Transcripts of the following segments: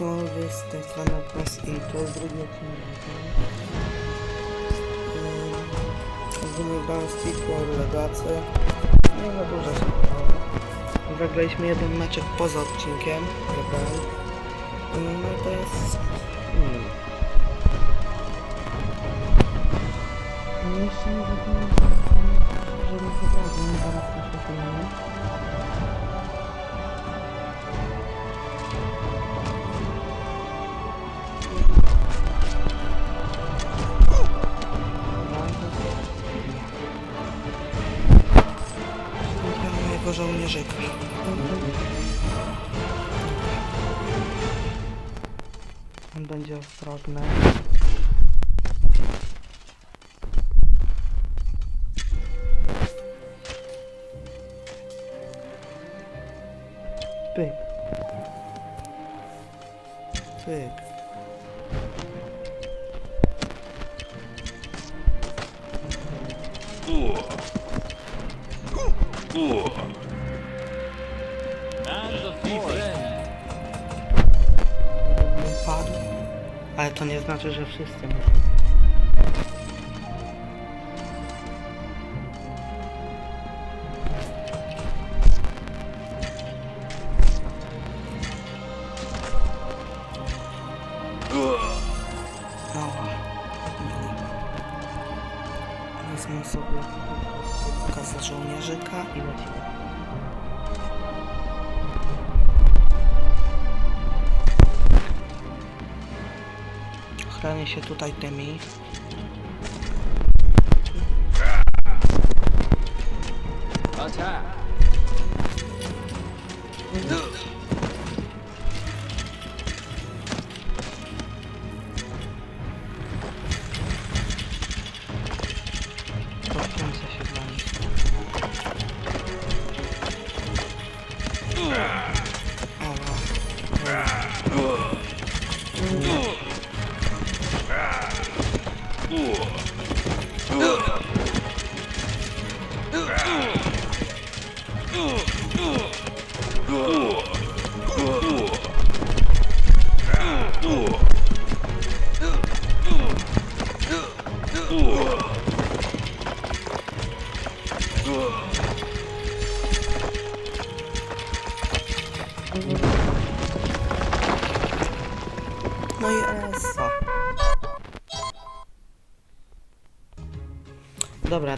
Znowu z tej strony Cross Into, drugi odcinek. Yy, Ogólnie grałem Legacy. Nie za dużo się grało. Zagraliśmy jeden meczek poza odcinkiem. Yy, No to jest... Hmm. No jeszcze nie zapomniałem, że nie wygrałem, nie zaraz też zapomniałem. Żołnierzyka. On będzie ostrożny. Pyk. Pyk. Znaczy, że wszyscy muszą. Wezmę sobie kasę żołnierzyka i lecimy. Chranię się tutaj tymi. Attack.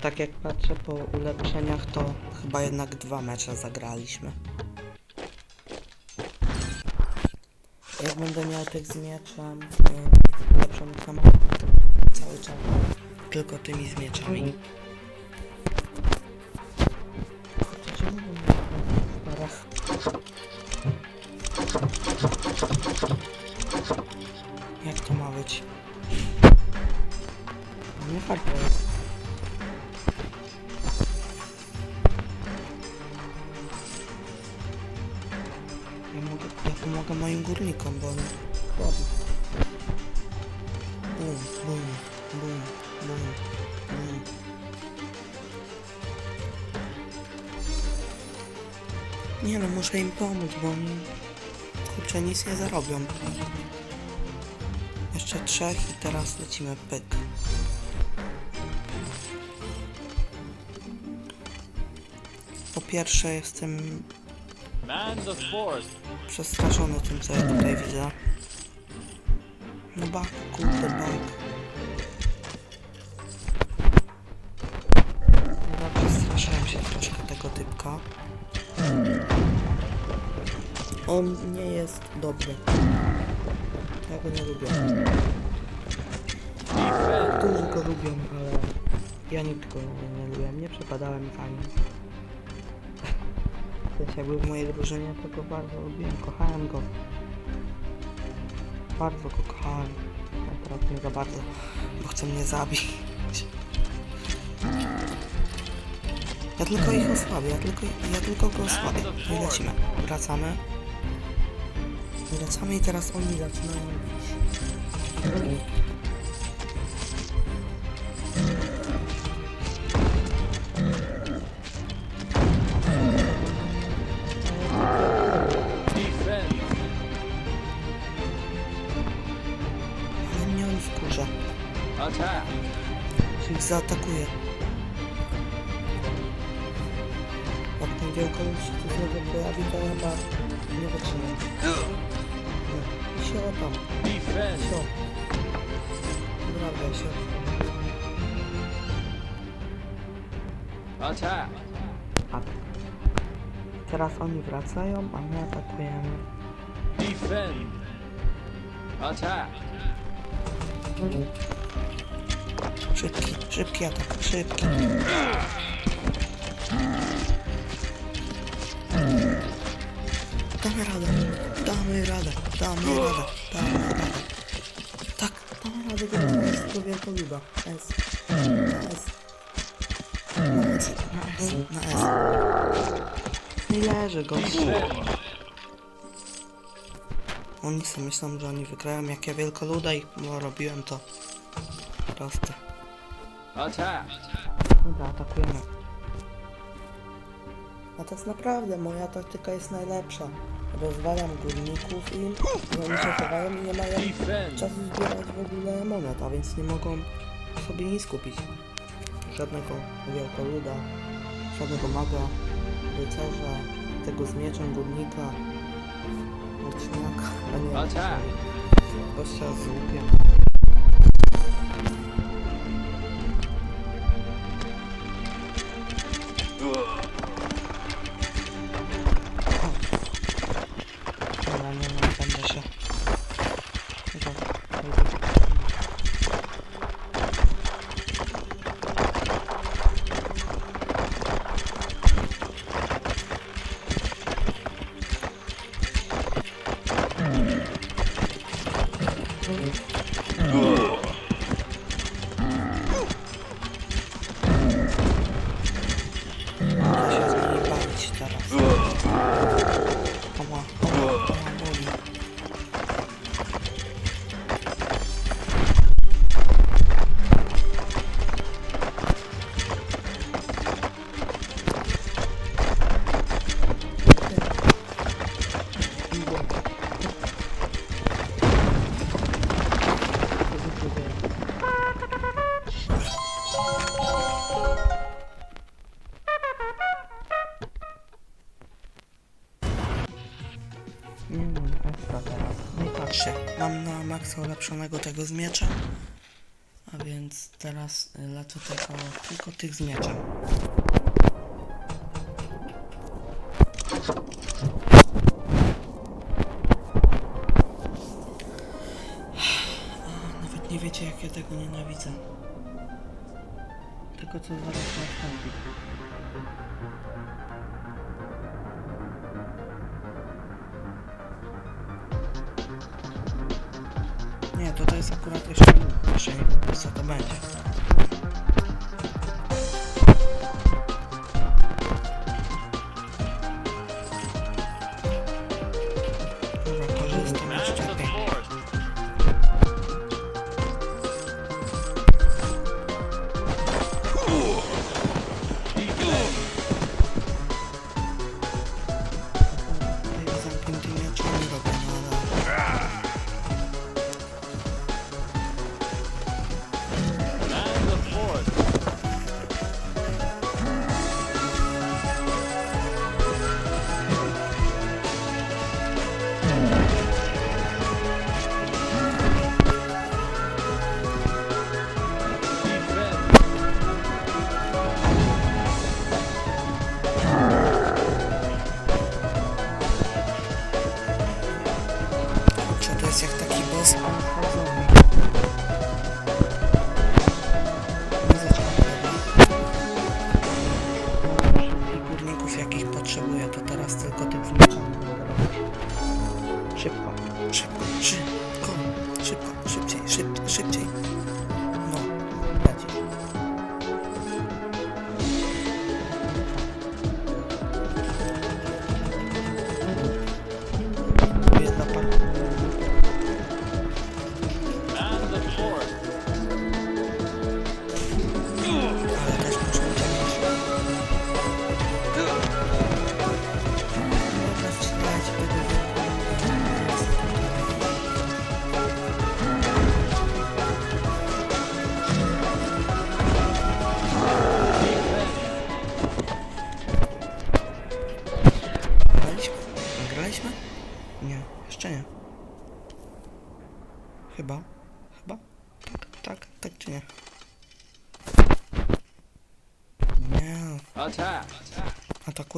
Tak jak patrzę po ulepszeniach, to chyba jednak dwa mecze zagraliśmy. Jak będę miał tych z mieczem, y, ulepszony samochód cały czas tylko tymi z mieczami. Parach? Jak to ma być? Nie farto jest. Pomogę moim górnikom, bo robią. Bum, bum, bum, bum, bum. Nie no, muszę im pomóc, bo oni kurczę nic nie zarobią. Jeszcze trzech i teraz lecimy pyk. Po pierwsze jestem. Przestraszony tym co ja tutaj widzę. No bak, kurde bak. Dobra, przestraszyłem się troszkę tego typka. On nie jest dobry. Ja go nie lubię. Którzy go lubią, ale ja nikt go nie, nie lubię. Nie przepadałem za nim. Sensie jakby w mojej drużynie to go bardzo lubiłem, kochałem go. Bardzo go kochałem. A teraz nie za bardzo, bo chce mnie zabić. Ja tylko ich osłabię, ja tylko, ja tylko go osłabię. I lecimy. Wracamy. Wracamy i teraz oni zaczynają bić. Ich zaatakuje. Jak ten wielkolud się tu znowu pojawi, to chyba nie wytrzymam. No. I się. Defend! Sio. Dobra, się. Attack! A teraz oni wracają, a my atakujemy. Defend! Attack! Szybki, szybki atak, szybki. Damy radę, damy radę, damy radę, damy radę. Tak, damy radę do z tego wielkoluda. S, na S. Na S, na S, na S. Nie leży. Defend! Oni sobie myślą, że oni wygrają jak ja wielkoluda i robiłem to. Proste. Attack! Dobra, atakujemy. A to jest naprawdę, moja taktyka jest najlepsza. Rozwalam górników im, i oni się chowają i nie mają czasu zbierać w ogóle monet, a więc nie mogą sobie nic kupić. Żadnego wielkoluda, żadnego maga, rycerza, tego z mieczem górnika, łuczniaka, a nie Attack! gościa z łukiem. Ulepszonego tego z miecza. A więc teraz y, lecę tego, tylko tych z mieczem. A, Nawet nie wiecie jak ja tego nienawidzę. Tego co zaraz nastąpi. Nie, to jest akurat jeszcze jeszcze co to będzie.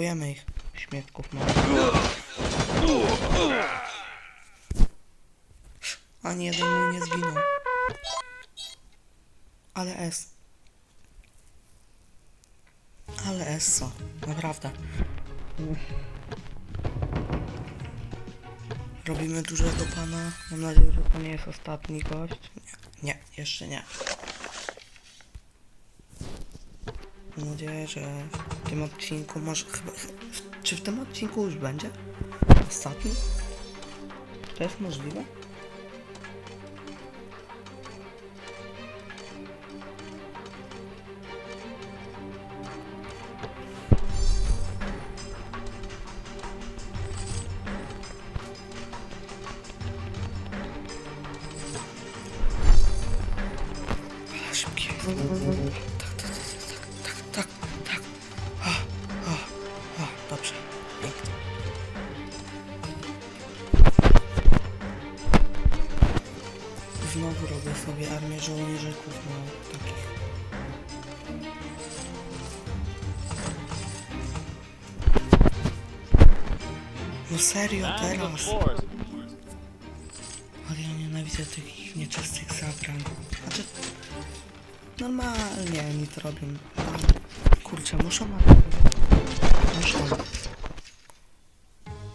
Atakujemy ich. Śmietków mamy. Ani jeden mój nie zginął. Ale S. Ale S co? Naprawdę. Robimy dużego pana. Mam nadzieję, że to nie jest ostatni gość. Nie, nie jeszcze nie. Mam nadzieję, że w tym odcinku może chyba. Czy w tym odcinku już będzie? Ostatni? To jest możliwe? Znowu robię sobie armię żołnierzyków, no takich. No serio, teraz. Ale ja nienawidzę tych nieczystych zabrań. Znaczy, normalnie oni to robią. Kurczę, muszą Muszą.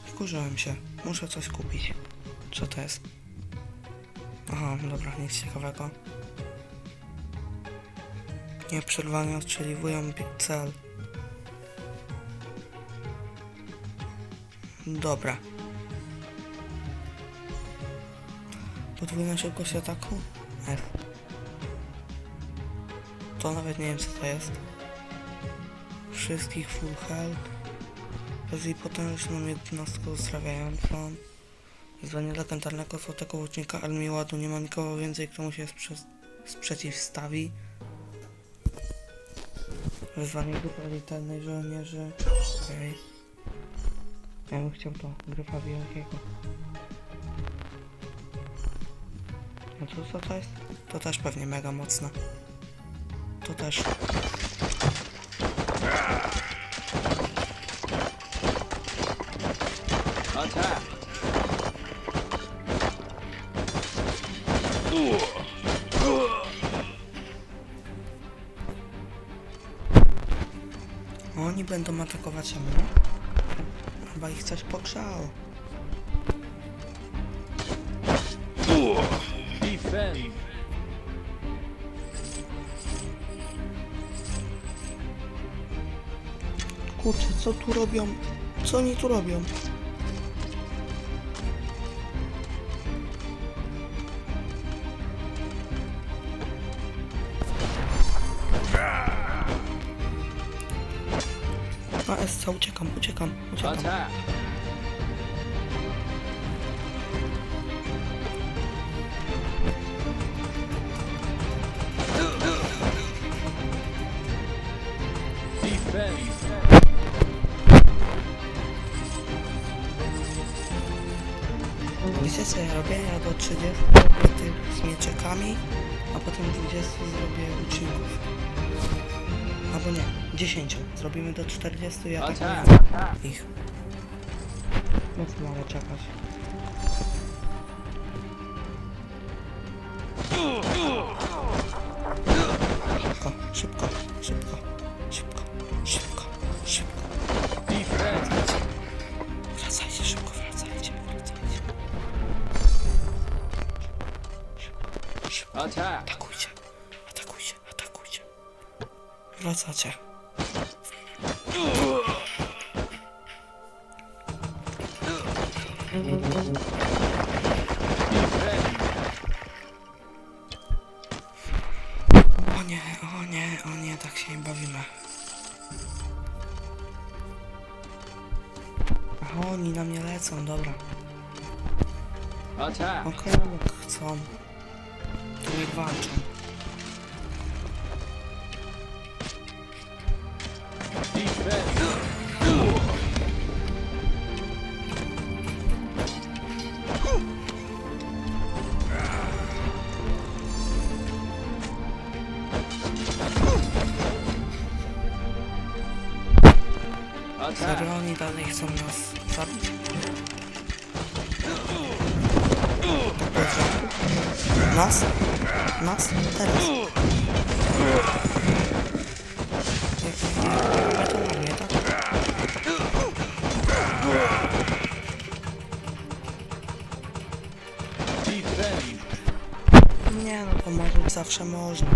Wkurzyłem się. Muszę coś kupić. Co to jest? Aha, dobra, nic ciekawego. Nieprzerwanie ostrzeliwują pi- cel. Dobra. Podwójna szybkość ataku? F. To nawet nie wiem co to jest. Wszystkich full health. Z jej potężną jednostką uzdrawiającą. Wyzwanie legendarnego złotego łucznika armii ładu. Nie ma nikogo więcej, kto mu się sprze- sprzeciwstawi. Wyzwanie grupy elitarnej żołnierzy. Okej. Ja bym chciał to. Grupa wielkiego. No to co to jest? To też pewnie mega mocne. To też. Będą atakować mnie. Chyba ich coś pogrzało. Defend! Kurczę, co tu robią? Co oni tu robią? SC, uciekam, uciekam, uciekam. Attack! Defend! Wiecie co ja robię? Ja do 30 robię tych z mieczekami, a potem 20 zrobię uczniów. Albo nie, 10. Zrobimy do 40 i Attack! atakujemy ich. No co mamy czekać? Tak się nie bawimy. A oni na mnie lecą, dobra. Okej, chcą. Niech walczą. Nie no, pomagać zawsze można.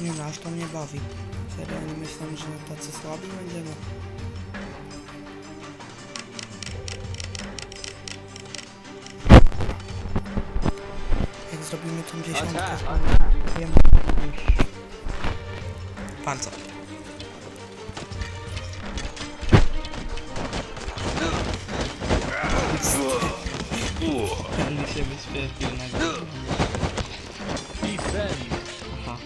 Nie no, aż to mnie bawi. Serio, nie myślałem, że tacy słabi będziemy. Jak zrobimy tą dziesiątkę, to wiemy. Bardzo. On się wyświetlił na górze. Defend! Aha.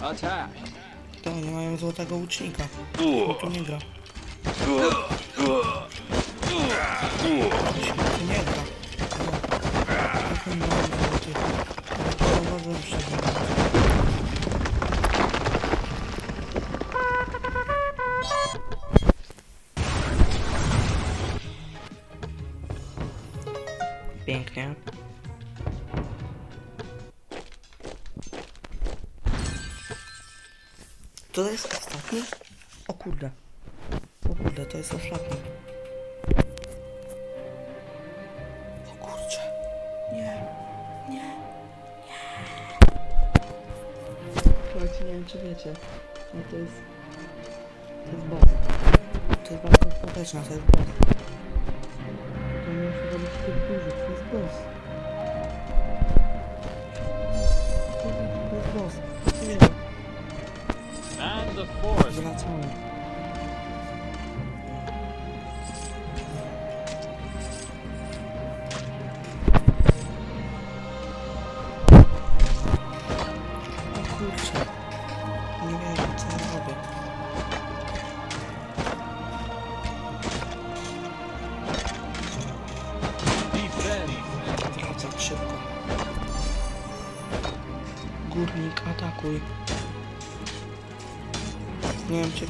Attack! To nie mają złotego łucznika. Tu nie gra. Tu nie gra. Jak on ma złoty? Zauważyłem mówiąc. Pięknie. To jest ostatni? O kurde. O kurde, to jest ostatni. Wiem czy wiecie. No to jest... To jest boss. To jest bardzo ostateczna, to jest boss.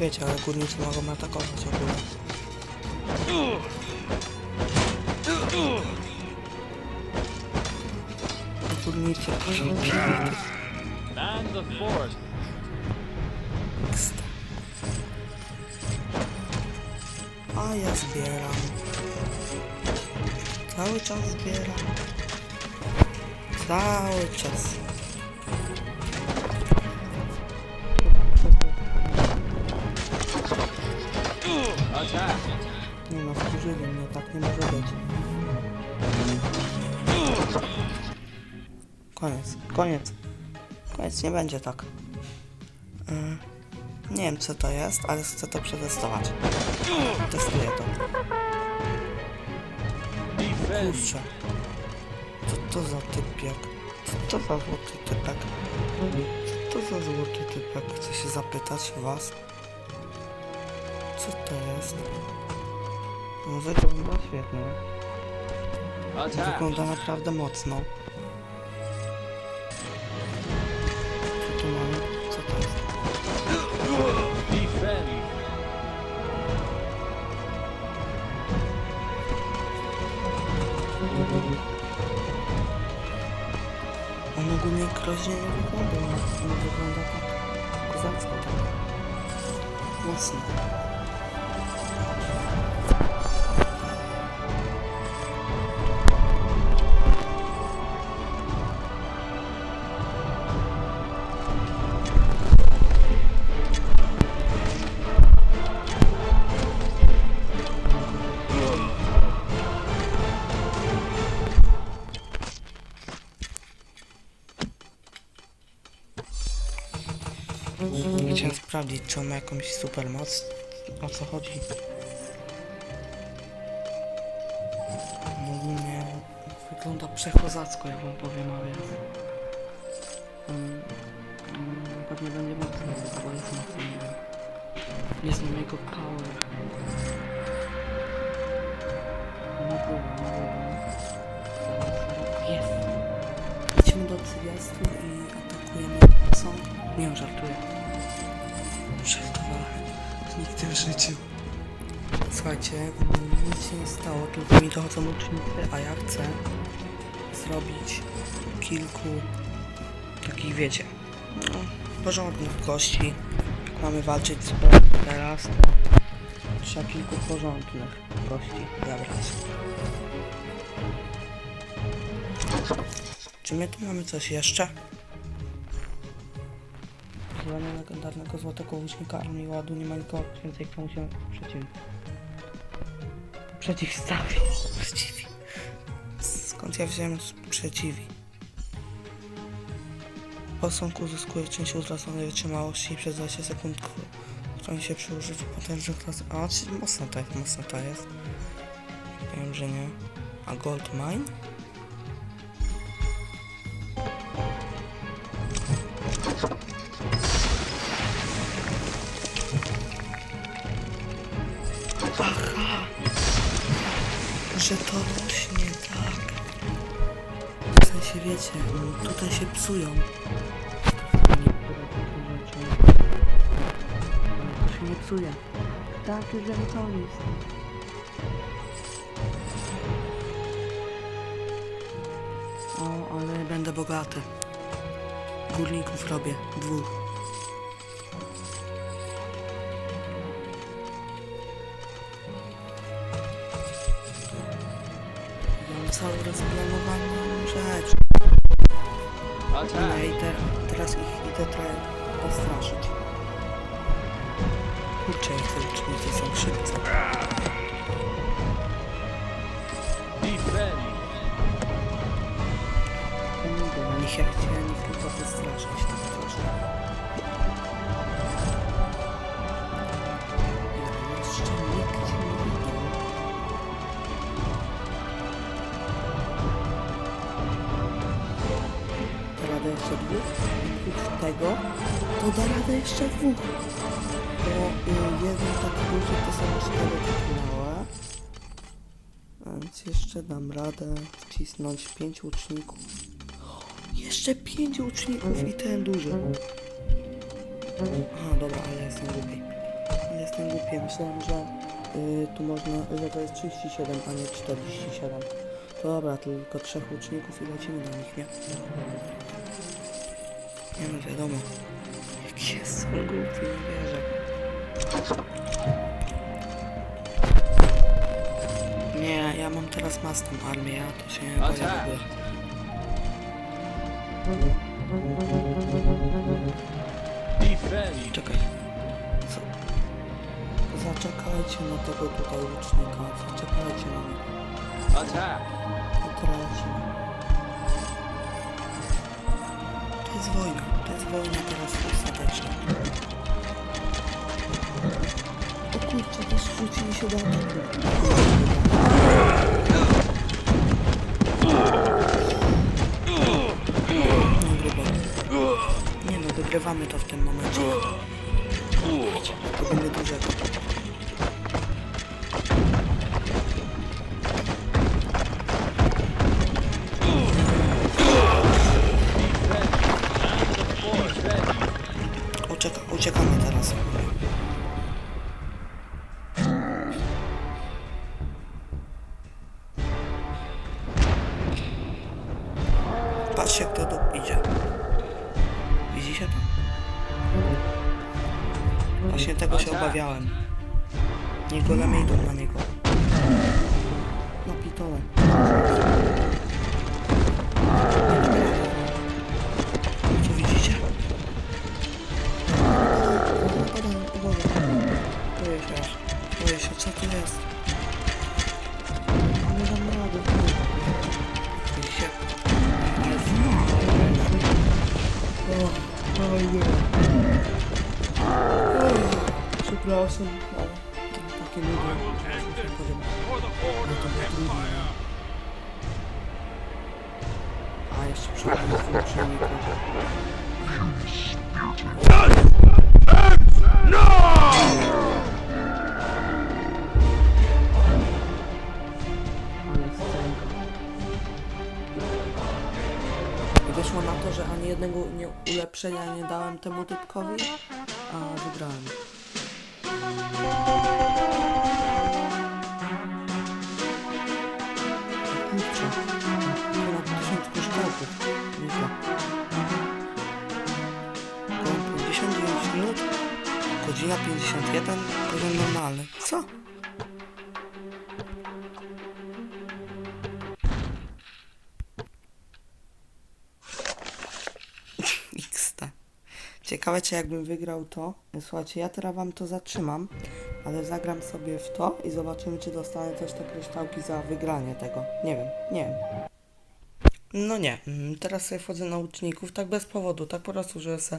Wiecie, ale górnicy mogą atakować ogólnie. Górnicy, And the force! A ja zbieram. Cały czas zbieram. Cały czas. Nie no, wkurzyli mnie, tak nie może być. Koniec, koniec. Koniec, nie będzie tak. Mm, nie wiem co to jest, ale chcę to przetestować. Testuję to. Kurczę. Co to za typiak? Co to za złoty typek? Co to za złoty typek? Chcę się zapytać was. Co to jest? Muzyka wygląda świetnie. Attack! Wygląda naprawdę mocno. Sprawdzić, czy on ma jakąś super moc. O co chodzi? No Ogólnie wygląda przekozacko, jak wam powiem, ale um, um, pewnie będzie mocno, bo jest nie znam jego power. Było, nie było. Jest! Idźmy do 30 i atakujemy co? Nie żartuję. Żartowałem. Nigdy w życiu. Słuchajcie, mm, nic się nie stało, tylko mi dochodzą ucznicy, a ja chcę zrobić kilku takich, wiecie, no, porządnych gości. Mamy walczyć z teraz, trzeba kilku porządnych gości zabrać. Czy my tu mamy coś jeszcze? Zadanie legendarnego złotego łucznika armii ładu nie ma nikogo więcej, kto mu się przeciw... przeciwstawi. Przeciwi. Skąd ja wziąłem sprzeciwi? Posąg uzyskuje część utraconej wytrzymałości przez 20 sekund, którą się przy użyciu potężnych raz... A, czyli mocno jest, mocno to jest. Wiem, że nie. A gold mine? Że to rośnie, tak. W sensie wiecie, mm, tutaj się psują. Niektóre takie rzeczy. Ale to się nie psuje. Tak, że to jest. O, ale będę bogaty. Górników robię, dwóch. Ucznicy są szybcy. Na nich, ja chciałem ich tylko postraszyć tak troszkę. Ja jeszcze nie widział. To radę jeszcze dwóch? Tego, to da radę jeszcze dwóch. Jeden taki duży to są cztery takie małe. Więc jeszcze dam radę wcisnąć pięć łuczników. Jeszcze pięć łuczników i ten duży. Aha, dobra, ale jestem głupi. Jestem głupi, myślałem, że y, tu można, że to jest 37, a nie 47. To dobra, tylko trzech łuczników i lecimy na nich, nie? Nie no, wiadomo. Jaki jest są głupi, nie wierzę. Nie, ja mam teraz mastą armię, ja to się nie boję w ogóle. Defend. Czekaj. Co? Zaczekajcie na tego tutaj łucznika. Zaczekajcie na niego. I tracimy. To jest wojna. To jest wojna teraz ostateczna. Kurczę, też rzucili się do ataku. No grubo. Nie no, wygrywamy to w tym momencie. To będzie dużego. Przepraszam, ale takie nudne. Co się podoba. No to było. A jeszcze włóczniku. Ale scenka. I Wyszło na ulepszenia nie dałem temu typkowi, a wygrałem. Kurczę, ponad tysiąc kryształków. Nieźle. Około 59 minut, godzina 51, poziom normalny. Co? Czy jakbym wygrał to. Słuchajcie, ja teraz wam to zatrzymam, ale zagram sobie w to i zobaczymy, czy dostanę też te kryształki za wygranie tego. Nie wiem, nie wiem. No nie, mm, teraz sobie wchodzę na uczników, tak bez powodu, tak po prostu, żeby se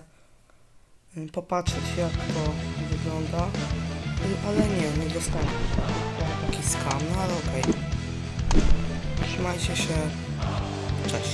mm, popatrzeć jak to wygląda. Y, Ale nie, nie dostanę. Taki skam, no ale okej. Trzymajcie się. Cześć.